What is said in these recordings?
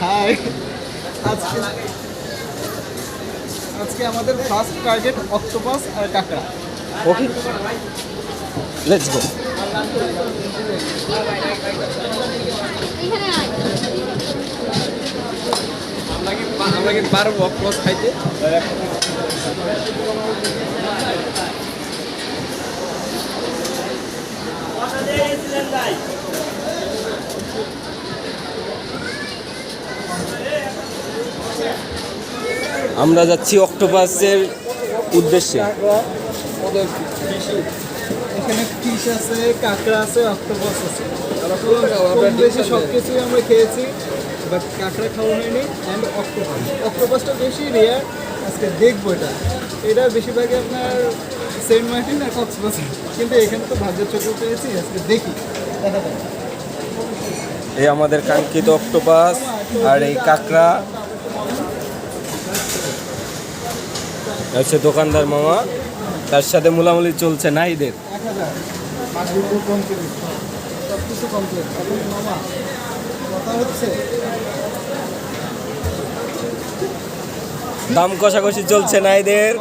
High আজকে আজকে আমাদের ফার্স্ট টার্গেট অক্টোপাস আর কাঁকড়া। ওকে লেটস গো আমরা কি পারব অক্টোপাস খাইতে? আমরা যাচ্ছি অক্টোপাসের উদ্দেশ্যে। এখানে ফিশ আছে কাঁকড়া আছে অক্টোপাস আছে। বেশি সব কিছুই আমরা খেয়েছি বাট কাঁকড়া খাওয়া হয়নি অ্যান্ড অক্টোপাস। অক্টোপাসটা বেশি রেয়ার আজকে দেখব এটা। এটা বেশিরভাগই আপনার সেন্ট মার্টিন আর কক্সবাজার। কিন্তু এখানে তো ভাগ্যের চোখে পেয়েছি আজকে দেখি দেখা এই আমাদের কাঙ্ক্ষিত অক্টোপাস আর এই কাঁকড়া হচ্ছে দোকানদার মামা তার সাথে মুলামুলি চলছে কথা হচ্ছে দাম কষাকষি চলছে না জমা।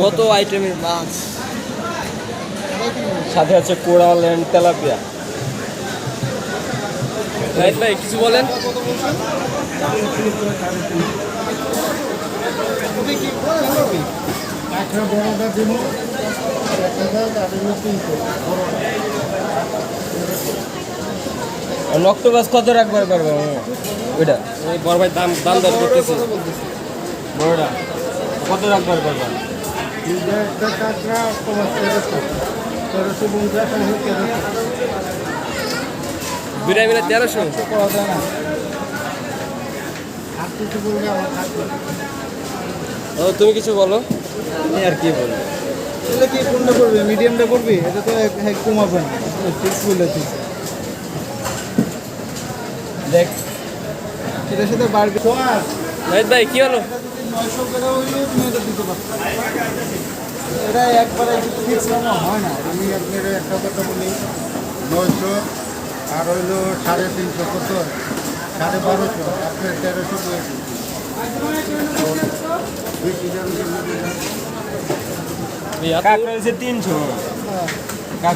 কত আইটেমের মাছ? সাথে আছে কোরাল অ্যান্ড তেলাপিয়া। রাইট ভাই কিছু বলেন? অক্টোপাস কত রাখবার পারবে ওইটা। বড় ভাই দাম দাম দর করতেছে। বড়টা কত রাখবার পারবা মিলে তেরোশো? তো করা যায় না ও তুমি কিছু বলো। আমি আর কি বলব? তাহলে কি কোনটা করবি? মিডিয়ামটা করবি? এটা তো কমাবে না। ফিক্স বলেছিস দেখ। সেটার সাথে বাড়বে। ভাই কি হলো? নয়শো করে হইলে তুমি এটা দিতে পারছ এটা একবারে ফিক্স না হয় না। আমি আপনার একটা কথা বলি নয়শো আর হইল সাড়ে তিনশো কত? সাড়ে বারোশো আপনার তেরোশো হয়েছে তিনশো।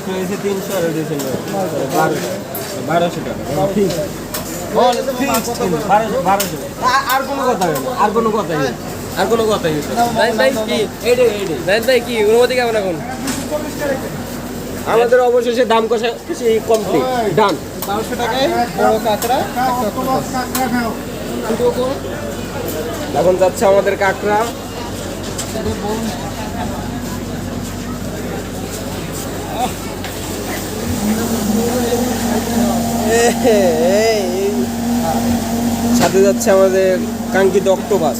হয়েছে তিনশো আর হয়েছে বারোশো। বারোশো টাকা। বারোশো। বারোশো আর কোনো কথা আর কোনো কথাই নেই আর কোনো নেই ভাই কি? ভাই অনুমতি কেমন এখন? আমাদের অবশেষে দাম কষা কিছু কমপ্লিট ডান বারোশো টাকায় বড় কাঁকড়া এখন যাচ্ছে আমাদের কাঁকড়া। সাথে যাচ্ছে আমাদের কাঙ্ক্ষিত অক্টোপাস।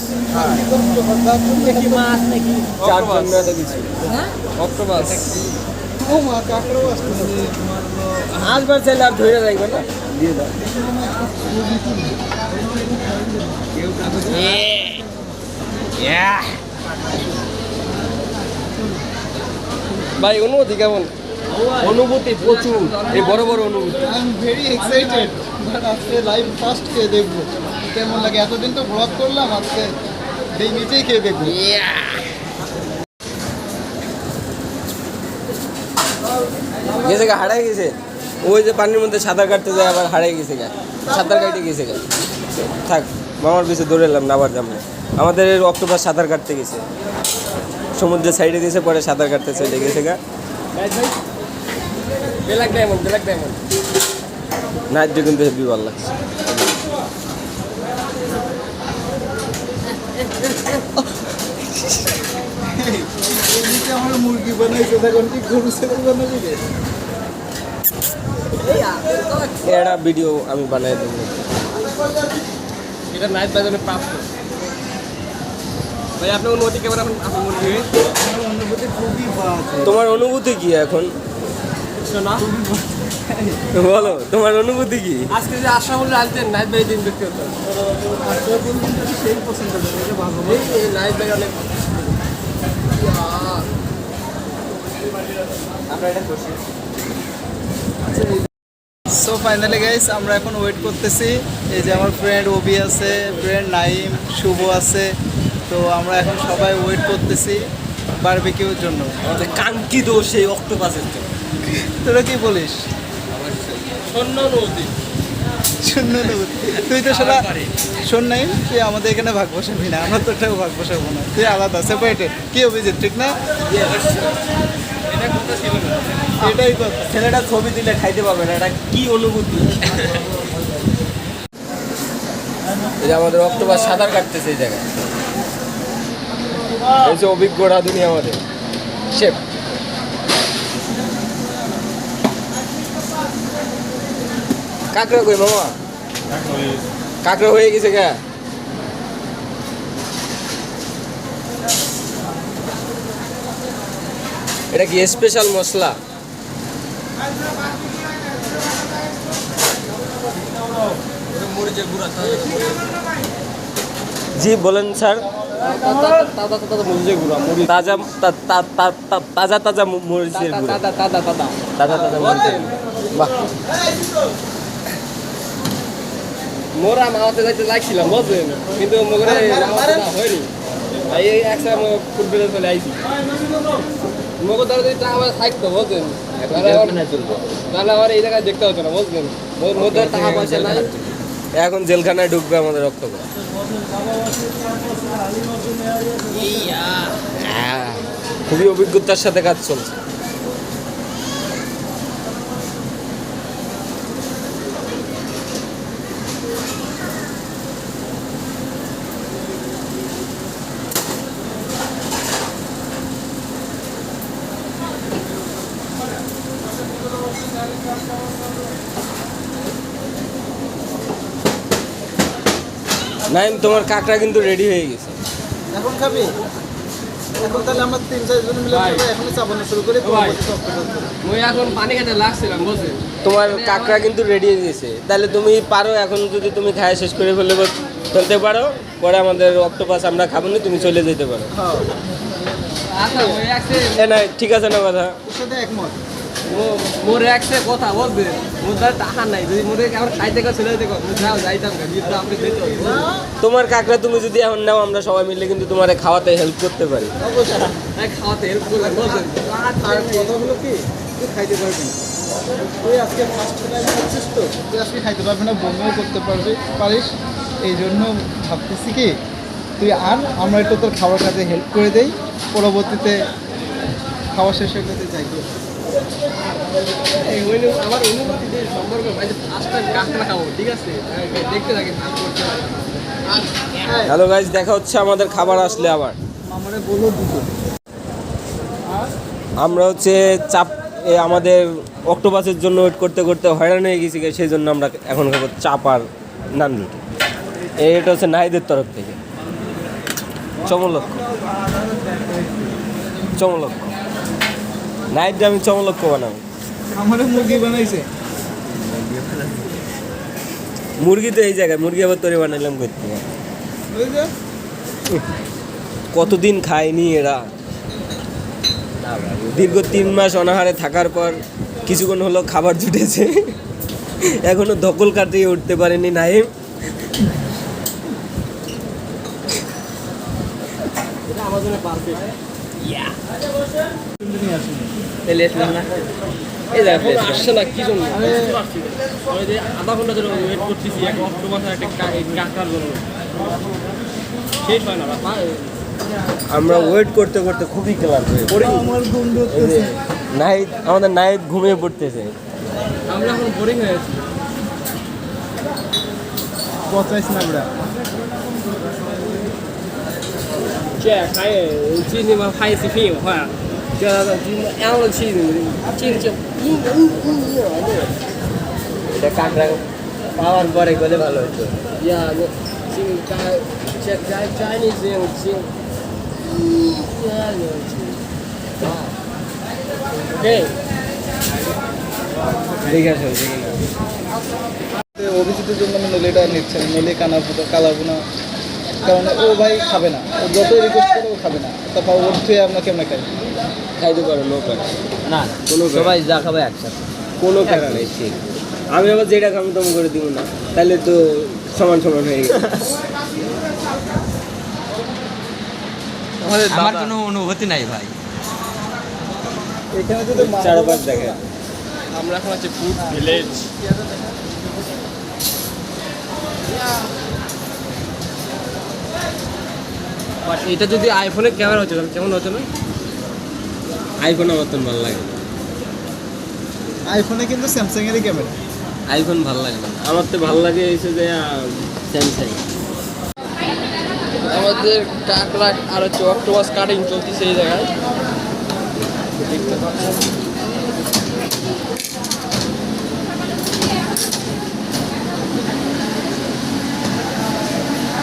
চাইলে আর ধরে না দিয়ে ভাই অনুভূতি কেমন অনুভূতি প্রচুর এই বড় বড় অনুভূতি এক্সাইটেড আজকে লাইভ ফার্স্ট খেয়ে দেখব কেমন লাগে? এতদিন তো ব্লগ করলাম, আজকে এই নিচেই খেয়ে দেখব। গেছে গা হারাই গেছে। ওই যে পানির মধ্যে সাঁতার কাটতে যায় আবার হারাই গেছে গা। সাঁতার কাটতে গেছে গা। থাক মামার পিছে দৌড়ে এলাম না আবার যাব। আমাদের অক্টোপাস সাঁতার কাটতে গেছে। সমুদ্রের সাইডে দিয়েছে পরে সাঁতার কাটতে চলে গেছে গা। Black diamond black diamond night দিয়ে কিন্তু হেভি ভালো লাগছে এই নিচে আমার মুরগি বানাইছে দেখুন কি গরু ছাগল বানাবি এটা ভিডিও আমি বানাই দেবো। এটা নাইট বাজারে প্রাপ্ত ভাই আপনার অনুমতি কেমন এখন? অনুভূতি? খুবই তোমার অনুভূতি কি এখন? বলো তোমার অনুভূতি কি? আজকে যে আশা বলে আসতেন নাইট বাই দিন দেখতে হতো। সেই পছন্দ করে এটা ভালো এই সো ফাইনালি গাইস আমরা এখন ওয়েট করতেছি। এই যে আমার ফ্রেন্ড ওবি আছে ফ্রেন্ড নাইম শুভ আছে। তো আমরা এখন সবাই ওয়েট করতেছি বারবিকিউর জন্য। আমাদের কাঙ্ক্ষিত সেই অক্টোপাসের জন্য। তোরা কি বলিস? শূন্য নদী। শূন্য তুই তো সারা শোন নাই তুই আমাদের এখানে ভাগ বসাবি না। আমরা তো ওটাও ভাগ বসাবো না। তুই আলাদা সেপারেটেড কি অভিজিৎ ঠিক না? ছেলেটা ছবি দিলে খাইতে পারবে না, এটা কি অনুভূতি? আমাদের অক্টোপাস সাঁতার কাটতেছে এই জায়গায়। এই যে অভিজ্ঞ রাধুনি আমাদের। শেফ। কাকড়া কই মামা? কাকড়া হয়ে গেছে গা। এটা কি স্পেশাল মশলা? জি বলেন স্যার। তাজা তাজা তাজা মরিচের গুঁড়া। তাজা তাজা মরিচের। বাহ। মোরা মাওয়াতে যাইতে লাগছিলাম বুঝলেন? কিন্তু মোগরে হয়নি। এই একসাথে ফুটবলে চলে আইছি। দ্বারা যদি টাকা পয়সা থাকতো বুঝলেন? তাহলে আমার- এই জায়গায় দেখতে হতো না বুঝলেন? টাকা পয়সা নাই। এখন জেলখানায় ঢুকবে আমাদের রক্ত হ্যাঁ, খুবই অভিজ্ঞতার সাথে কাজ চলছে। নাইম তোমার কাকড়া কিন্তু রেডি হয়ে গেছে। এখন খাবি? এখন তাহলে আমরা তিন চারজন মিলে চাপানো শুরু করি। মুই এখন পানি খেতে লাগছিলাম তোমার কাকড়া কিন্তু রেডি হয়ে গেছে। তাহলে তুমি পারো এখন যদি তুমি খায় শেষ করে ফেলে ফেলতে পারো পরে আমাদের অক্টোপাস আমরা খাব না তুমি চলে যেতে পারো। হ্যাঁ। আচ্ছা ঠিক আছে না কথা। সাথে একমত। মোর একসে কথা বুঝলেন মোর দ্বারা টাকা নাই যদি মোরে আমার খাইতে চলে যেতে কর যাও যাইতাম কিন্তু আপনি হবে তোমার কাকড়া তুমি যদি এখন নাও আমরা সবাই মিলে কিন্তু তোমার খাওয়াতে হেল্প করতে পারি। অবশ্যই তাই খাওয়াতে হেল্প বুঝলেন আর কথা হলো কি? তুই খাইতে পারবি না। তুই আজকে ফার্স্ট টাইম খাচ্ছিস তো? তুই আজকে খাইতে পারবি না বমিও করতে পারবি পারিস। এই জন্য ভাবতেছি কি তুই আন আমরা একটু তোর খাবার কাজে হেল্প করে দেই। পরবর্তীতে খাওয়া শেষ হয়ে যাই। আমার অনুভূতি যে সম্পর্কে ভাই কাঁকড়া খাব ঠিক আছে? দেখতে থাকি ভাগ করতে হ্যাঁ হ্যালো গাইজ দেখা হচ্ছে আমাদের খাবার আসলে আবার। আমারে হচ্ছে চাপ আমাদের অক্টোপাসের জন্য ওয়েট করতে করতে হয়রান হয়ে গেছি সেই জন্য আমরা এখন খাব চাপ আর নান রুটি। এটা হচ্ছে নাহিদের তরফ থেকে। চমলক্ষ। চমলক্ষ। নাইটটা আমি চমলক্ষ বানাবো। আমারে মুরগি বানাইছে। মুরগি তো এই জায়গায় মুরগি আবার তৈরি বানাইলাম করতে। কতদিন খায়নি এরা? দীর্ঘ তিন মাস অনাহারে থাকার পর কিছুক্ষণ হলো খাবার জুটেছে। এখনও ধকল কাটিয়ে উঠতে পারেনি নাইম। আমার পারফেক্ট নিয়ে আসেনি তেলে আসলাম না এই দেখো আসছে না কি জন্য ওই যে আধা ঘণ্টা ধরে ওয়েট করতেছি এক অক্টোবর একটা কাঁকড়ার জন্য শেষ হয় না আমরা ওয়েট করতে করতে খুবই ক্লান্ত হয়ে আমার নাইট আমাদের নাইট ঘুমিয়ে পড়তেছে। আমরা এখন বোরিং হয়ে আছি। পচাইছ না ওরা 这还有今天嘛拍一次film话，叫他今天了去进就嗯嗯嗯এটা কাকড়া পাওয়ার পরে গেলে ভালো হতো呀，我进该这该 Chinese 用进，呀有进啊，对， দেখে আসো দেখে না অভিজিতের জন্য আমি নলিটা নিচ্ছি না নলি কানা ফুটো কালা বোনা কারণ ও ভাই খাবে না। ও যতই রিকোয়েস্ট করে ও খাবে না। তারপর ওর থেকে আমরা কেমন খাই? খাইতে পারো নো প্যারা না কোনো সবাই যা খাবে একসাথে। কোনো প্যারা নেই ঠিক আমি আবার যেটা খাব তেমন করে দিব না। তাহলে তো সমান সমান হয়ে গেছে। আমার কোনো অনুভূতি নাই ভাই। এখানে যদি মা- চারপাশ দেখে। আমরা এখন আছি ফুড ভিলেজ এটা যদি আইফোনের ক্যামেরা হচ্ছে তাহলে কেমন হচ্ছে না? আইফোন আমার তো ভালো লাগে আইফোনে কিন্তু স্যামসাং এরই ক্যামেরা আইফোন ভালো লাগে না। আমার তো ভালো লাগে এসে যে স্যামসাং আমাদের কাকড়া আর হচ্ছে অক্টোপাস কাটিং চলতেছে এই জায়গায়। দেখতে পাচ্ছেন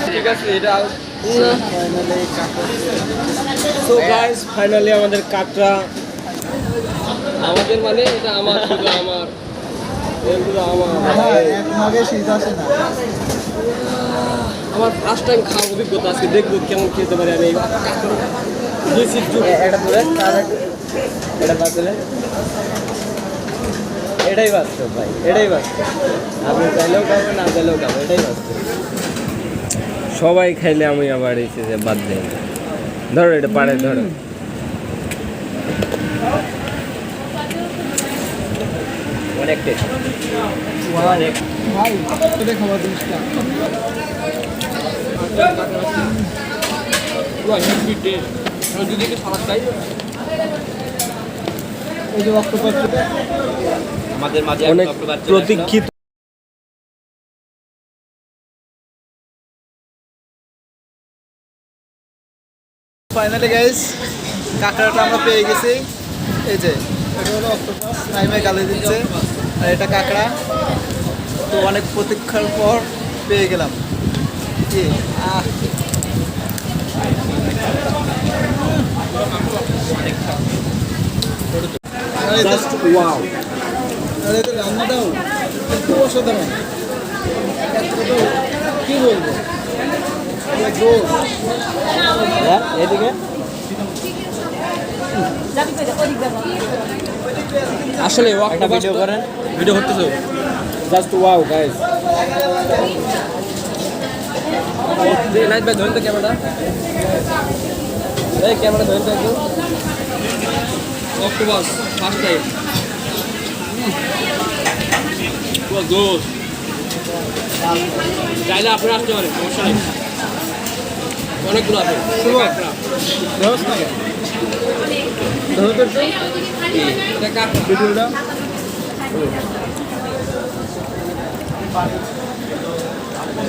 ঠিক আছে এটা সো গাইস ফাইনালি আমাদের কাকড়া। আমাদের মানে এটা আমার শুধু আমার। এগুলো আমার। এক মাগে শীত আসে না। আমার ফার্স্ট টাইম খাওয়ার অভিজ্ঞতা আজকে দেখব কেমন খেতে পারি আমি। এটা ধরে এটা বাঁচলে এটাই বাস্তব ভাই এটাই বাস্তব আপনি চাইলেও খাব না চাইলেও খাব এটাই বাস্তব সবাই খাইলে আমি আবার এসে যে বাদ দেয় ধরো এটা পাড়ে ধরো। অনেক টেস্ট ভাই এটা খাবার জিনিসটা। পুরো অক্টোপাসটা আমাদের মাঝে অনেক প্রতীক্ষিত ফাইনালি গাইস কাঁকড়াটা আমরা পেয়ে গেছি। এই যে এটা হলো অক্টোপাস টাইমে গালে দিচ্ছে। আর এটা কাঁকড়া। তো অনেক প্রতীক্ষার পর পেয়ে গেলাম। কি? রান্নাটাও অসাধারণ। কি বলব. এদিকে আসলে একটা ভিডিও করেন। ভিডিও করতেছো? জাস্ট ওয়াও গাইস নাইট ভাই ধরেন তো ক্যামেরা এই ক্যামেরা ধরেন তো একটু। অক্টোপাস ফার্স্ট টাইম চাইলে আপনারা আসতে পারেন সমস্যা নেই। অনেকগুলো। ভিডিওটা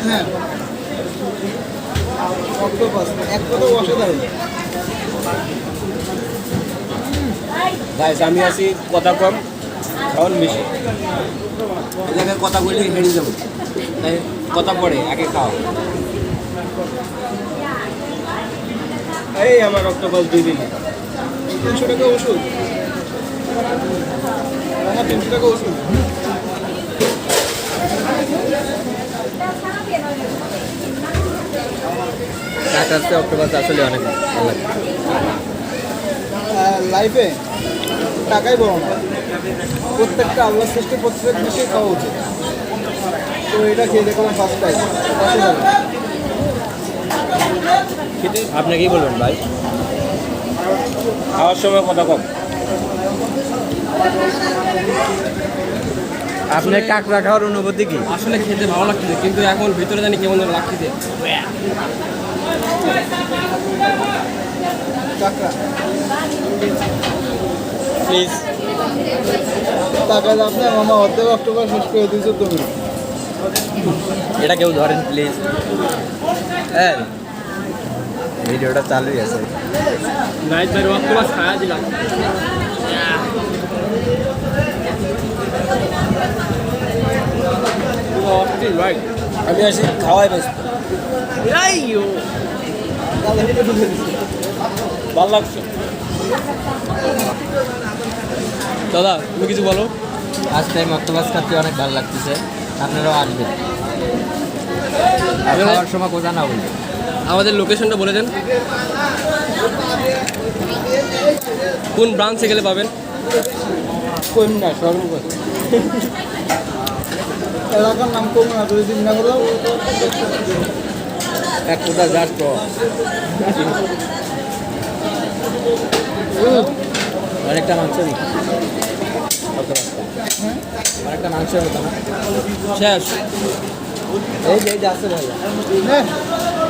হ্যাঁ। অক্টোপাস এক কথা অসাধারণ। গাইস আমি আছি কথা কম খাওয়ান বেশি জায়গায় কথা বললে হেঁটে যাব। তাই কথা পড়ে আগে খাও। এই আমার অক্টোপাস দুই দিন। তিনশো টাকা ওষুধ। আমার তিনশো টাকা ওষুধ। কাটাচ্ছে অক্টোপাস আসলে অনেক ভালো। লাইফে টাকাই বড় না। প্রত্যেকটা আল্লাহ সৃষ্টি প্রত্যেক জিনিসই খাওয়া উচিত। তো এটা খেয়ে দেখলাম ফার্স্ট টাইম আপনি কি বলবেন ভাই? খাওয়ার সময় কথা কম। আপনার কাঁকড়া খাওয়ার অনুভূতি কি? আসলে খেতে ভালো লাগতেছে কিন্তু এখন ভিতরে জানি কেমন লাগছে প্লিজ টাকা আপনি মামা অর্ধেক অক্টোবর শেষ করে দিয়েছ তুমি। এটা কেউ ধরেন প্লিজ হ্যাঁ। ভিডিওটা চালুই আছে আমি আসি খাওয়াই ব্যস্ত ভালো লাগছে। দাদা তুমি কিছু বলো? টাইম অক্টোপাস খাচ্ছি অনেক ভালো লাগতেছে। আপনারাও আসবেন। খাওয়ার সময় কোথা না বলবেন আমাদের লোকেশনটা বলে দেন। কোন ব্রাঞ্চে গেলে পাবেন? এলাকার নাম করব না যদি চিন্তা করলাম এক তো। অনেকটা মাংস মাংস হতো না। শেষ। এই যে যে